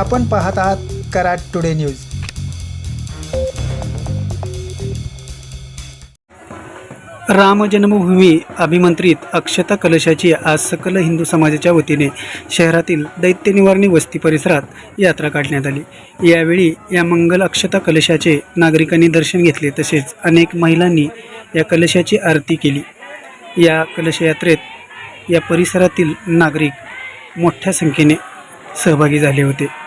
आपण पाहत आहात कराड टुडे न्यूज. राम जन्मभूमी अभिमंत्रित अक्षता कलशाची आज सकल हिंदू समाजाच्या वतीने शहरातील दैत्य निवारणी वस्ती परिसरात यात्रा काढण्यात आली. यावेळी या मंगल अक्षता कलशाचे नागरिकांनी दर्शन घेतले तसेच अनेक महिलांनी या कलशाची आरती केली. या कलशयात्रेत या परिसरातील नागरिक मोठ्या संख्येने सहभागी झाले होते.